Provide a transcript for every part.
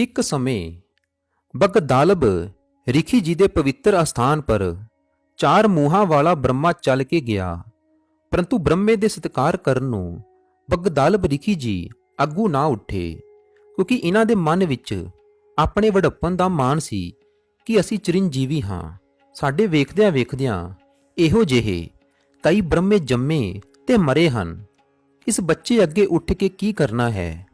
ਇੱਕ ਸਮੇਂ ਬਗਦਾਲਬ ਰਿਖੀ ਜੀ ਦੇ ਪਵਿੱਤਰ ਅਸਥਾਨ ਪਰ ਚਾਰ ਮੂੰਹਾਂ ਵਾਲਾ ਬ੍ਰਹਮਾ ਚੱਲ ਕੇ ਗਿਆ। ਪਰੰਤੂ ਬ੍ਰਹਮੇ ਦੇ ਸਤਿਕਾਰ ਕਰਨ ਨੂੰ ਬਗਦਾਲਬ ਰਿਖੀ ਜੀ ਅੱਗੂ ਨਾ ਉੱਠੇ, ਕਿਉਂਕਿ ਇਹਨਾਂ ਦੇ ਮਨ ਵਿੱਚ ਆਪਣੇ ਵਡੱਪਨ ਦਾ ਮਾਣ ਸੀ ਕਿ ਅਸੀਂ ਚਿਰੰਜੀਵੀ ਹਾਂ। ਸਾਡੇ ਵੇਖਦਿਆਂ ਵੇਖਦਿਆਂ ਇਹੋ ਜਿਹੇ ਕਈ ਬ੍ਰਹਮੇ ਜੰਮੇ ਤੇ ਮਰੇ ਹਨ। ਇਸ ਬੱਚੇ ਅੱਗੇ ਉੱਠ ਕੇ ਕੀ ਕਰਨਾ ਹੈ?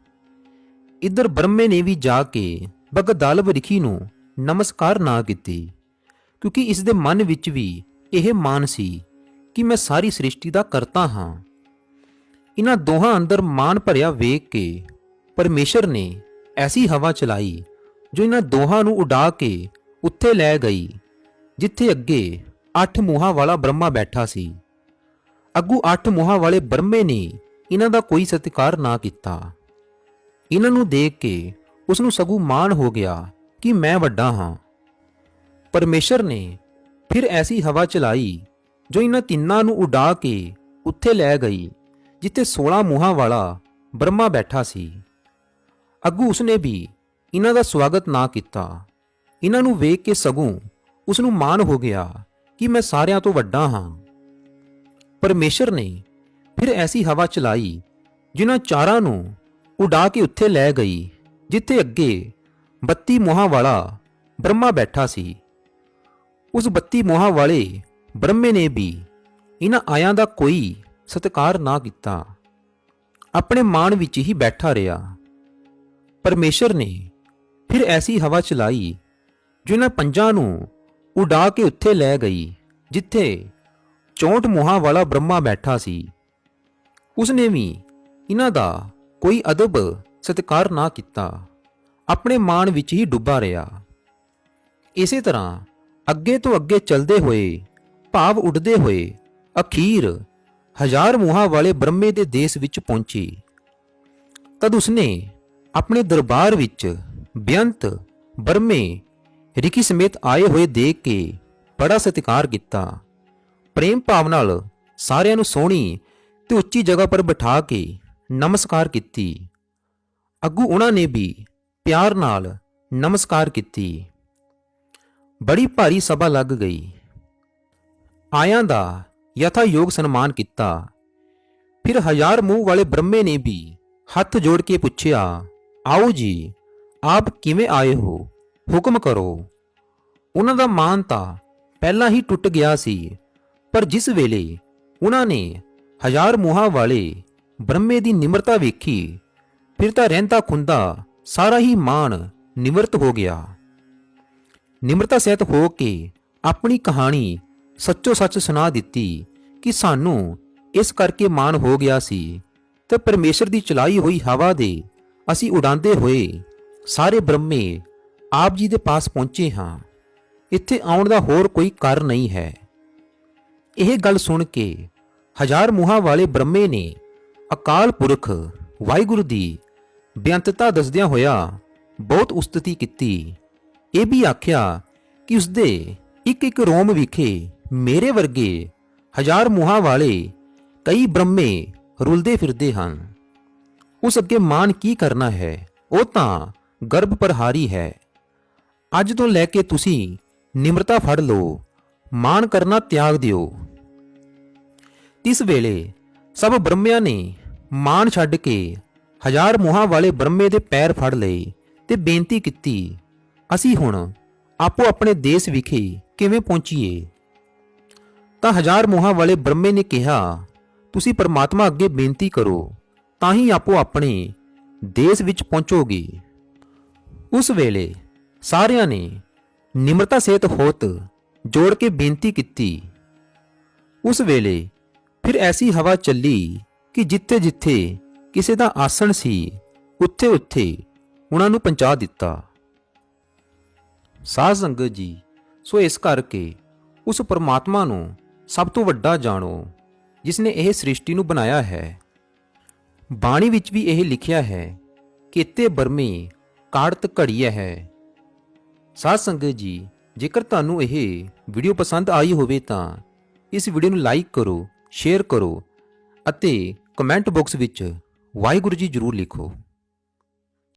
ਇੱਧਰ ਬ੍ਰਹਮੇ ਨੇ ਵੀ ਜਾ ਕੇ ਬਗਦਾਲਬ ਰਿਖੀ ਨੂੰ ਨਮਸਕਾਰ ਨਾ ਕੀਤੀ, ਕਿਉਂਕਿ ਇਸ ਦੇ ਮਨ ਵਿੱਚ ਵੀ ਇਹ ਮਾਨ ਸੀ ਕਿ ਮੈਂ ਸਾਰੀ ਸ੍ਰਿਸ਼ਟੀ ਦਾ ਕਰਤਾ ਹਾਂ। ਇਹਨਾਂ ਦੋਹਾਂ ਅੰਦਰ ਮਾਨ ਭਰਿਆ ਵੇਖ ਕੇ ਪਰਮੇਸ਼ਰ ਨੇ ਐਸੀ ਹਵਾ ਚਲਾਈ, ਜੋ ਇਹਨਾਂ ਦੋਹਾਂ ਨੂੰ ਉਡਾ ਕੇ ਉੱਥੇ ਲੈ ਗਈ, ਜਿੱਥੇ ਅੱਗੇ ਅੱਠ ਮੂੰਹਾਂ ਵਾਲਾ ਬ੍ਰਹਮਾ ਬੈਠਾ ਸੀ। ਅੱਗੂ ਅੱਠ ਮੂੰਹਾਂ ਵਾਲੇ ਬ੍ਰਹਮੇ ਨੇ ਇਹਨਾਂ ਦਾ ਕੋਈ ਸਤਿਕਾਰ ਨਾ ਕੀਤਾ। ਇਹਨਾਂ ਨੂੰ ਦੇਖ ਕੇ ਉਸ ਨੂੰ ਸਗੂ ਮਾਣ ਹੋ ਗਿਆ ਕਿ ਮੈਂ ਵੱਡਾ ਹਾਂ। ਪਰਮੇਸ਼ਰ ਨੇ ਫਿਰ ਐਸੀ ਹਵਾ ਚਲਾਈ ਜੋ ਇਹਨਾਂ ਤਿੰਨਾਂ ਨੂੰ ਉਡਾ ਕੇ ਉੱਥੇ ਲੈ ਗਈ, ਜਿੱਥੇ 16 ਮੂੰਹਾਂ ਵਾਲਾ ਬ੍ਰਹਮਾ ਬੈਠਾ ਸੀ। ਅੱਗੂ ਉਸਨੇ ਵੀ ਇਹਨਾਂ ਦਾ ਸਵਾਗਤ ਨਾ ਕੀਤਾ। ਇਹਨਾਂ ਨੂੰ ਵੇਖ ਕੇ ਸਗੋਂ ਉਸ ਨੂੰ ਮਾਣ ਹੋ ਗਿਆ ਕਿ ਮੈਂ ਸਾਰਿਆਂ ਤੋਂ ਵੱਡਾ ਹਾਂ। ਪਰਮੇਸ਼ਰ ਨੇ ਫਿਰ ਐਸੀ ਹਵਾ ਚਲਾਈ, ਜਿਨ੍ਹਾਂ ਚਾਰਾਂ ਨੂੰ ਉਡਾ ਕੇ ਉੱਥੇ ਲੈ ਗਈ, ਜਿੱਥੇ ਅੱਗੇ 32 ਮੋਹਾਂ ਵਾਲਾ ਬ੍ਰਹਮਾ ਬੈਠਾ ਸੀ। ਉਸ 32 ਮੋਹਾਂ ਵਾਲੇ ਬ੍ਰਹਮੇ ਨੇ ਵੀ ਇਹਨਾਂ ਆਇਆਂ ਦਾ ਕੋਈ ਸਤਿਕਾਰ ਨਾ ਕੀਤਾ। ਆਪਣੇ ਮਾਣ ਵਿੱਚ ਹੀ ਬੈਠਾ ਰਿਹਾ। ਪਰਮੇਸ਼ਰ ਨੇ ਫਿਰ ਐਸੀ ਹਵਾ ਚਲਾਈ ਜੋ ਇਹਨਾਂ ਪੰਜਾਂ ਨੂੰ ਉਡਾ ਕੇ ਉੱਥੇ ਲੈ ਗਈ, ਜਿੱਥੇ 64 ਮੋਹਾਂ ਵਾਲਾ ਬ੍ਰਹਮਾ ਬੈਠਾ ਸੀ। ਉਸਨੇ ਵੀ ਇਹਨਾਂ ਦਾ ਕੋਈ ਅਦਬ ਸਤਿਕਾਰ ਨਾ ਕੀਤਾ, ਆਪਣੇ ਮਾਣ ਵਿੱਚ ਹੀ ਡੁੱਬਾ ਰਿਹਾ। ਇਸੇ ਤਰ੍ਹਾਂ ਅੱਗੇ ਤੋਂ ਅੱਗੇ ਚੱਲਦੇ ਹੋਏ, ਭਾਵ ਉੱਡਦੇ ਹੋਏ ਅਖੀਰ ਹਜ਼ਾਰ ਮੂੰਹਾਂ ਵਾਲੇ ਬ੍ਰਹਮੇ ਦੇ ਦੇਸ਼ ਵਿੱਚ ਪਹੁੰਚੀ। ਤਦ ਉਸਨੇ ਆਪਣੇ ਦਰਬਾਰ ਵਿੱਚ ਬੇਅੰਤ ਬ੍ਰਹਮੇ ਰਿਕੀ ਸਮੇਤ ਆਏ ਹੋਏ ਦੇਖ ਕੇ ਬੜਾ ਸਤਿਕਾਰ ਕੀਤਾ। ਪ੍ਰੇਮ ਭਾਵ ਨਾਲ ਸਾਰਿਆਂ ਨੂੰ ਸੋਹਣੀ ਤੇ ਉੱਚੀ ਜਗ੍ਹਾ ਪਰ ਬਿਠਾ ਕੇ ਨਮਸਕਾਰ ਕੀਤੀ। ਅੱਗੂ ਉਹਨਾਂ ਨੇ ਵੀ ਪਿਆਰ ਨਾਲ ਨਮਸਕਾਰ ਕੀਤੀ। ਬੜੀ ਭਾਰੀ ਸਭਾ ਲੱਗ ਗਈ। ਆਇਆਂ ਦਾ ਯਥਾ ਯੋਗ ਸਨਮਾਨ ਕੀਤਾ। ਫਿਰ ਹਜ਼ਾਰ ਮੂੰਹ ਵਾਲੇ ਬ੍ਰਹਮੇ ਨੇ ਵੀ ਹੱਥ ਜੋੜ ਕੇ ਪੁੱਛਿਆ, ਆਓ ਜੀ, ਆਪ ਕਿਵੇਂ ਆਏ ਹੋ? ਹੁਕਮ ਕਰੋ। ਉਹਨਾਂ ਦਾ ਮਾਨ ਤਾਂ ਪਹਿਲਾਂ ਹੀ ਟੁੱਟ ਗਿਆ ਸੀ, ਪਰ ਜਿਸ ਵੇਲੇ ਉਹਨਾਂ ਨੇ ਹਜ਼ਾਰ ਮੂੰਹਾਂ ਵਾਲੇ ਬ੍ਰਹਮੇ ਦੀ ਨਿਮਰਤਾ ਵੇਖੀ, ਫਿਰ ਤਾਂ ਰਹਿੰਦਾ ਖੁੰਦਾ ਸਾਰਾ ਹੀ ਮਾਣ ਨਿਮਰਤ ਹੋ ਗਿਆ। ਨਿਮਰਤਾ ਸਹਿਤ ਹੋ ਕੇ ਆਪਣੀ ਕਹਾਣੀ ਸੱਚੋ ਸੱਚ ਸੁਣਾ ਦਿੱਤੀ ਕਿ ਸਾਨੂੰ ਇਸ ਕਰਕੇ ਮਾਣ ਹੋ ਗਿਆ ਸੀ ਤੇ ਪਰਮੇਸ਼ਰ ਦੀ ਚਲਾਈ ਹੋਈ ਹਵਾ ਦੇ ਅਸੀਂ ਉਡਾਉਂਦੇ ਹੋਏ ਸਾਰੇ ਬ੍ਰਹਮੇ ਆਪ ਜੀ ਦੇ ਪਾਸ ਪਹੁੰਚੇ ਹਾਂ। ਇੱਥੇ ਆਉਣ ਦਾ ਹੋਰ ਕੋਈ ਕਾਰਨ ਨਹੀਂ ਹੈ। ਇਹ ਗੱਲ ਸੁਣ ਕੇ ਹਜ਼ਾਰ ਮੂੰਹਾਂ ਵਾਲੇ ਬ੍ਰਹਮੇ ਨੇ ਅਕਾਲ ਪੁਰਖ, ਵਾਹਿਗੁਰੂ ਦੀ ਬੇਅੰਤਤਾ ਦੱਸਦਿਆਂ ਹੋਇਆ ਬਹੁਤ ਉਸਤਤੀ ਕੀਤੀ। ਇਹ ਵੀ ਆਖਿਆ ਕਿ ਉਸਦੇ ਇੱਕ ਇੱਕ ਰੋਮ ਵਿਖੇ ਮੇਰੇ ਵਰਗੇ ਹਜ਼ਾਰ ਮੂੰਹਾਂ ਵਾਲੇ ਕਈ ਬ੍ਰਹਮੇ ਰੁਲਦੇ ਫਿਰਦੇ ਹਨ। ਉਸ ਅੱਗੇ ਮਾਨ ਕੀ ਕਰਨਾ ਹੈ? ਉਹ ਤਾਂ ਗਰਭ ਪ੍ਰਹਾਰੀ ਹੈ। ਅੱਜ ਤੋਂ ਲੈ ਕੇ ਤੁਸੀਂ ਨਿਮਰਤਾ ਫੜ ਲਓ ਮਾਨ ਕਰਨਾ ਤਿਆਗ ਦਿਓ। ਇਸ ਵੇਲੇ ਸਭ ਬ੍ਰਹਮਿਆਂ ਨੇ ਮਾਨ ਛੱਡ ਕੇ ਹਜ਼ਾਰ ਮੋਹਾਂ ਵਾਲੇ ਬ੍ਰਹਮੇ ਦੇ ਪੈਰ ਫੜ ਲਏ ਤੇ ਬੇਨਤੀ ਕੀਤੀ, ਅਸੀਂ ਹੁਣ ਆਪੋ ਆਪਣੇ ਦੇਸ਼ ਵਿਖੇ ਕਿਵੇਂ ਪਹੁੰਚੀਏ? ਤਾਂ ਹਜ਼ਾਰ ਮੋਹਾਂ ਵਾਲੇ ਬ੍ਰਹਮੇ ਨੇ ਕਿਹਾ, ਤੁਸੀਂ ਪਰਮਾਤਮਾ ਅੱਗੇ ਬੇਨਤੀ ਕਰੋ, ਤਾਂ ਹੀ ਆਪੋ ਆਪਣੇ ਦੇਸ਼ ਵਿੱਚ ਪਹੁੰਚੋਗੇ। ਉਸ ਵੇਲੇ ਸਾਰਿਆਂ ਨੇ ਨਿਮਰਤਾ ਸਹਿਤ ਹੋਤ ਜੋੜ ਕੇ ਬੇਨਤੀ ਕੀਤੀ। ਉਸ ਵੇਲੇ ਫਿਰ ਐਸੀ ਹਵਾ ਚੱਲੀ ਕਿ ਜਿੱਥੇ ਜਿੱਥੇ ਕਿਸੇ ਦਾ ਆਸਣ ਸੀ ਉੱਥੇ ਉੱਥੇ ਉਹਨਾਂ ਨੂੰ ਪਹੁੰਚਾ ਦਿੱਤਾ। ਸਾਧ ਸੰਗਤ ਜੀ, ਸੋ ਇਸ ਕਰਕੇ ਉਸ ਪਰਮਾਤਮਾ ਨੂੰ ਸਭ ਤੋਂ ਵੱਡਾ ਜਾਣੋ, ਜਿਸ ਨੇ ਇਹ ਸ੍ਰਿਸ਼ਟੀ ਨੂੰ ਬਣਾਇਆ ਹੈ। ਬਾਣੀ ਵਿੱਚ ਵੀ ਇਹ ਲਿਖਿਆ ਹੈ ਕੀਤੇ ਬਰਮੇ ਕਾੜਤ ਘੜੀ ਹੈ। ਸਾਧ ਸੰਗਤ ਜੀ, ਜੇਕਰ ਤੁਹਾਨੂੰ ਇਹ ਵੀਡੀਓ ਪਸੰਦ ਆਈ ਹੋਵੇ ਤਾਂ ਇਸ ਵੀਡੀਓ ਨੂੰ ਲਾਈਕ ਕਰੋ ਸ਼ੇਅਰ ਕਰੋ ਅਤੇ ਕਮੈਂਟ ਬਾਕਸ ਵਿੱਚ ਵਾਹਿਗੁਰੂ ਜੀ ਜ਼ਰੂਰ ਲਿਖੋ।